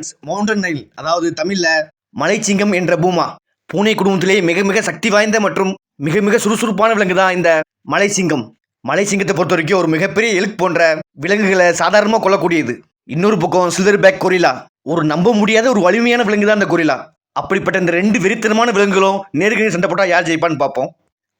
Friends mountain Nile அதாவது தமிழில் மலைச்சிங்கம் என்ற பூமா. பூனை குடும்பத்திலேயே மிக மிக சக்தி வாய்ந்த மற்றும் மிக மிக சுறுசுறுப்பான விலங்கு தான் இந்த மலைச்சிங்கம். மலைச்சிங்கத்தை பொறுத்த வரைக்கும் ஒரு மிகப்பெரிய எலுக் போன்ற விலங்குகளை சாதாரணமாக கொல்லக்கூடியது. இன்னொரு பக்கம் சில்வர் பேக் கொரிலா ஒரு நம்ப முடியாத ஒரு வலிமையான விலங்கு தான் இந்த கொரிலா அப்படிப்பட்ட இந்த ரெண்டு வெறித்தனமான விலங்குகளும் நேருக்கு சண்டை போட்டால் யார் ஜெயிப்பான்னு பார்ப்போம்.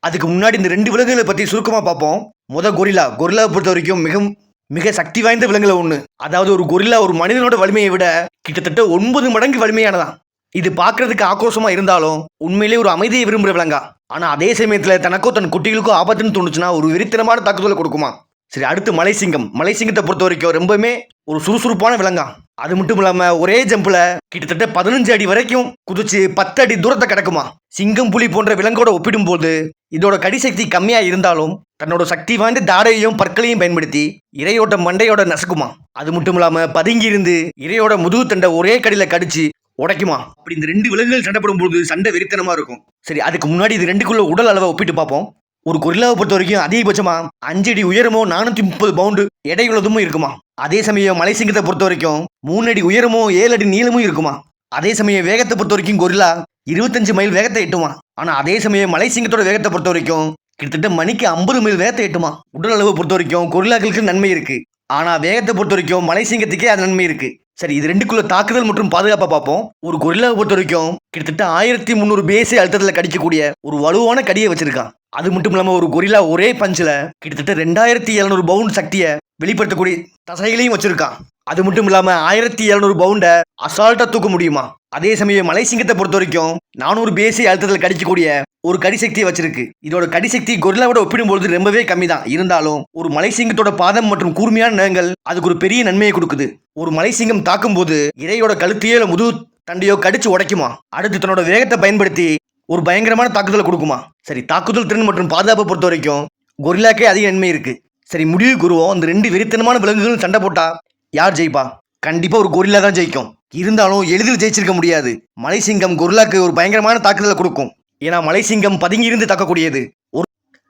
அதுக்கு முன்னாடி இந்த ரெண்டு விலங்குகளை பற்றி சுருக்கமாக பார்ப்போம். முத கொரிலா கொரிலாவை பொறுத்த வரைக்கும் மிகவும் மிக சக்தி வாய்ந்த விலங்குல ஒன்று அதாவது ஒரு கொரில்லா ஒரு மனிதனோட வலிமையை விட கிட்டத்தட்ட ஒன்பது மடங்கு வலிமையானதான். இது பார்க்கறதுக்கு ஆக்ரோஷமா இருந்தாலும் உண்மையிலே ஒரு அமைதியை விரும்புகிற விலங்கா. ஆனால் அதே சமயத்தில் தனக்கோ தன் குட்டிகளுக்கோ ஆபத்துன்னு தோணுச்சுன்னா ஒரு வெறித்தனமான தாக்குதலை கொடுக்குமா. சரி அடுத்து மலைசிங்கம். மலைசிங்கத்தை பொறுத்த வரைக்கும் ரொம்பவுமே ஒரு சுறுசுறுப்பான விலங்கா. அது மட்டும் இல்லாம ஒரே ஜம்ப்ல கிட்டத்தட்ட பதினஞ்சு அடி வரைக்கும் குதிச்சு பத்து அடி தூரத்தை கிடக்குமா? சிங்கம் புலி போன்ற விலங்கோட ஒப்பிடும்போது இதோட கடிசக்தி கம்மியா இருந்தாலும் தன்னோட சக்தி வாய்ந்த தாடையையும் பற்களையும் பயன்படுத்தி இரையோட மண்டையோட நசுக்குமா? அது மட்டும் இல்லாம பதுங்கி இருந்து இரையோட முதுகு தண்டை ஒரே கடியில் கடிச்சு உடைக்குமா? அப்படி இந்த ரெண்டு விலங்குகள் சண்டைப்படும் போது சண்டை வெறித்தனமா இருக்கும். சரி அதுக்கு முன்னாடி இது ரெண்டுக்குள்ள உடல் அளவை ஒப்பிட்டு பார்ப்போம். ஒரு கொரில்லாவை பொறுத்த வரைக்கும் அதிகபட்சமா அஞ்சு அடி உயரமோ நானூத்தி முப்பது பவுண்டு எடையுள்ளதும் இருக்குமா? அதே சமயம் மலைசிங்கத்தை பொறுத்த வரைக்கும் மூணு அடி உயரமும் ஏழு அடி நீளமும் இருக்குமா? அதே சமயம் வேகத்தை பொறுத்த வரைக்கும் கொரில்லா இருபத்தஞ்சு மைல் வேகத்தை எட்டுமா? ஆனா அதே சமயம் மலைசிங்கத்தோட வேகத்தை பொறுத்த வரைக்கும் கிட்டத்தட்ட மணிக்கு ஐம்பது மைல் வேகத்தை எட்டுமா? உடல் அளவை பொறுத்த வரைக்கும் கொரில்லாக்களுக்கு நன்மை இருக்கு. ஆனா வேகத்தை பொறுத்த வரைக்கும் மலைசிங்கத்துக்கே அது நன்மை இருக்கு. சரி இது ரெண்டுக்குள்ள தாக்குதல் மற்றும் பாதுகாப்பை பார்ப்போம். ஒரு கொரில்லாவை பொறுத்த வரைக்கும் கிட்டத்தட்ட ஆயிரத்தி முந்நூறு பேசி அழுத்தத்தில் கடிக்கக்கூடிய ஒரு வலுவான கடியை வச்சிருக்கான். அது மட்டும் இல்லாமல் ஒரு கொரில்லா ஒரே பஞ்சில் கிட்டத்தட்ட ரெண்டாயிரத்தி எழுநூறு பவுண்ட் சக்தியை வெளிப்படுத்தக்கூடிய தசைகளையும் வச்சிருக்கான் அது மட்டும் இல்லாமல் ஆயிரத்தி எழுநூறு பவுண்டை அசால்ட்டாக தூக்க முடியுமா? அதே சமயம் மலைசிங்கத்தை பொறுத்த வரைக்கும் நானூறு பேசி அழுத்தத்தில் கடிக்கக்கூடிய ஒரு கடிசக்தியை வச்சிருக்கு. இதோட கடிசக்தி கொரில்லாவோட ஒப்பிடும்போது ரொம்பவே கம்மி தான் இருந்தாலும் ஒரு மலைசிங்கத்தோட பாதம் மற்றும் கூர்மையான நிலங்கள் அதுக்கு ஒரு பெரிய நன்மையை கொடுக்குது. ஒரு மலைசிங்கம் தாக்கும் போது இரையோட கழுத்தையோ முதுகு தண்டையோ கடிச்சு உடைக்குமா? அடுத்து தன்னோட வேகத்தை பயன்படுத்தி ஒரு பயங்கரமான தாக்குதலை கொடுக்குமா? சரி தாக்குதல் திறன் மற்றும் பாதுகாப்பை பொறுத்த வரைக்கும் கொரில்லாக்கே அதிக நன்மை இருக்கு. சரி முடிவு கூறுவோம். இந்த ரெண்டு வெறித்தனமான விலங்குகளும் சண்டை போட்டா யார் ஜெயிப்பா? கண்டிப்பா ஒரு கொரில்லா தான் ஜெயிக்கும். இருந்தாலும் எளிதில் ஜெயிச்சிருக்க முடியாது. மலைசிங்கம் கொரில்லாக்கு ஒரு பயங்கரமான தாக்குதலை கொடுக்கும். ஏன்னா மலைசிங்கம் பதுங்கி இருந்து தாக்கக்கூடியது. ஒரு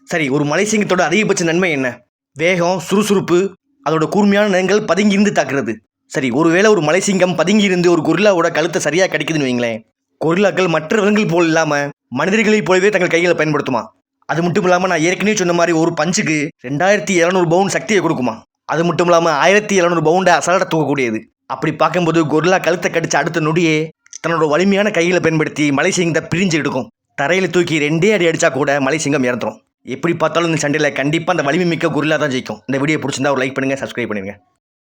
சரி ஒரு மலைசிங்கத்தோட அதிகபட்ச நன்மை என்ன? வேகம் சுறுசுறுப்பு அதோட கூர்மையான நிலங்கள் பதுங்கி இருந்து தாக்குறது. சரி ஒருவேளை ஒரு மலைசிங்கம் பதுங்கி இருந்து ஒரு கொரில்லாவோட கழுத்தை சரியா கிடைக்குதுன்னு வைங்களேன். கொரில்லாக்கள் மற்ற விலங்குகள் போல் இல்லாமல் மனிதர்களைப் போலவே தங்கள் கைகளை பயன்படுத்துமா? அது மட்டும் இல்லாமல் நான் ஏற்கனவே சொன்ன மாதிரி ஒரு பஞ்சுக்கு ரெண்டாயிரத்தி இரநூறு பவுண்ட் சக்தியை கொடுக்குமா? அது மட்டும் இல்லாமல் ஆயிரத்தி எழுநூறு பவுண்டை அசால்ட்டா தூக்கக்கூடியது அப்படி பார்க்கும்போது கொர்லா கழுத்தை கடிச்ச அடுத்த நொடியே தன்னோட வலிமையான கைகளை பயன்படுத்தி மலைசிங்கத்தை பிரிஞ்சு எடுக்கும். தரையில் தூக்கி ரெண்டே அடி அடித்தா கூட மலைசிங்கம் இறந்துடும் எப்படி பார்த்தாலும் இந்த சண்டையில் கண்டிப்பாக அந்த வலிமை மிக்க குரிலா தான் ஜெயிக்கும். இந்த வீடியோ பிடிச்சிருந்தா ஒரு லைக் பண்ணுங்கள் சப்ஸ்கிரைப் பண்ணுங்கள்